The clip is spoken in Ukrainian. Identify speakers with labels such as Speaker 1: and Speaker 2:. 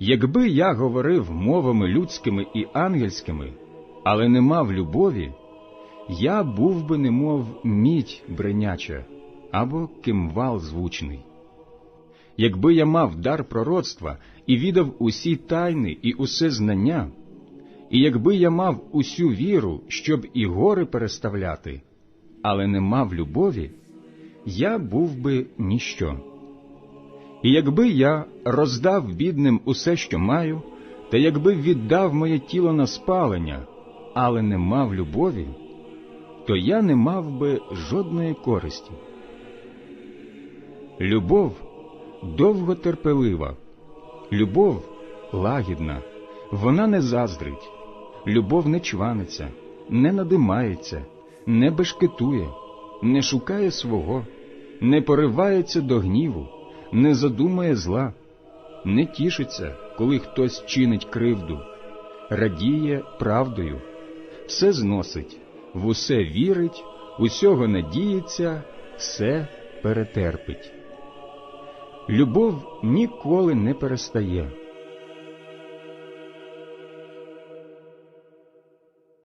Speaker 1: Якби я говорив мовами людськими і ангельськими, але не мав любові, я був би немов мідь бреняча або кимвал звучний. Якби я мав дар пророцтва і відав усі тайни і усе знання, і якби я мав усю віру, щоб і гори переставляти, але не мав любові, я був би ніщо. І якби я роздав бідним усе, що маю, та якби віддав моє тіло на спалення, але не мав любові, то я не мав би жодної користі. Любов довготерпелива, любов лагідна, вона не заздрить, любов не чваниться, не надимається, не бешкетує, не шукає свого, не поривається до гніву, не задумає зла, не тішиться, коли хтось чинить кривду, радіє правдою, все зносить, в усе вірить, усього надіється, все перетерпить. Любов ніколи не перестає,